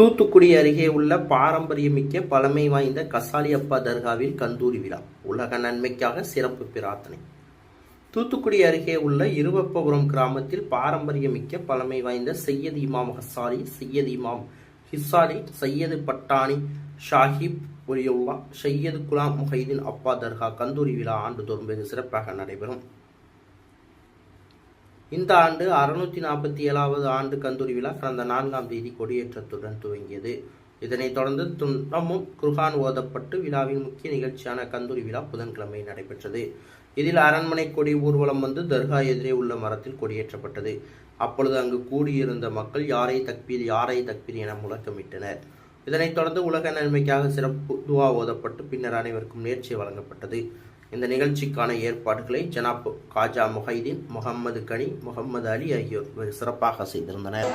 தூத்துக்குடி அருகே உள்ள பாரம்பரியமிக்க பழமை வாய்ந்த கசாலி அப்பா தர்காவில் கந்தூரி விழா. உலக நன்மைக்காக சிறப்பு பிரார்த்தனை. தூத்துக்குடி அருகே உள்ள இருவப்பபுரம் கிராமத்தில் பாரம்பரியமிக்க பழமை வாய்ந்த சையது இமாம் ஹசாரி சையது இமாம் ஹிசாரி சையது பட்டாணி ஷாஹிப் ஒலியுல்லா சையது குலாம் முஹைதீன் அப்பா தர்கா கந்தூரி விழா ஆண்டுதோறும் வெகு சிறப்பாக நடைபெறும். இந்த ஆண்டு அறுநூற்றி நாற்பத்தி ஏழாவது ஆண்டு கந்தூரி விழா கடந்த நான்காம் தேதி கொடியேற்றத்துடன் துவங்கியது. இதனைத் தொடர்ந்து துன்பமும் குர்ஹான் ஓதப்பட்டு விழாவின் முக்கிய நிகழ்ச்சியான கந்தூரி விழா புதன்கிழமை நடைபெற்றது. இதில் அரண்மனை கொடி ஊர்வலம் வந்து தர்கா எதிரே உள்ள மரத்தில் கொடியேற்றப்பட்டது. அப்பொழுது அங்கு கூடியிருந்த மக்கள் யாரை தக்பீர் யாரை தக்பீர் என முழக்கமிட்டனர். இதனைத் தொடர்ந்து உலக நன்மைக்காக சிறப்பு துவா ஓதப்பட்டு பின்னர் அனைவருக்கும் நேர்ச்சி வழங்கப்பட்டது. இந்த நிகழ்ச்சிக்கான ஏற்பாடுகளை ஜனாப் காஜா முஹைதீன் முகமது கனி முகமது அலி ஆகியோர் சிறப்பாக செய்திருந்தனர்.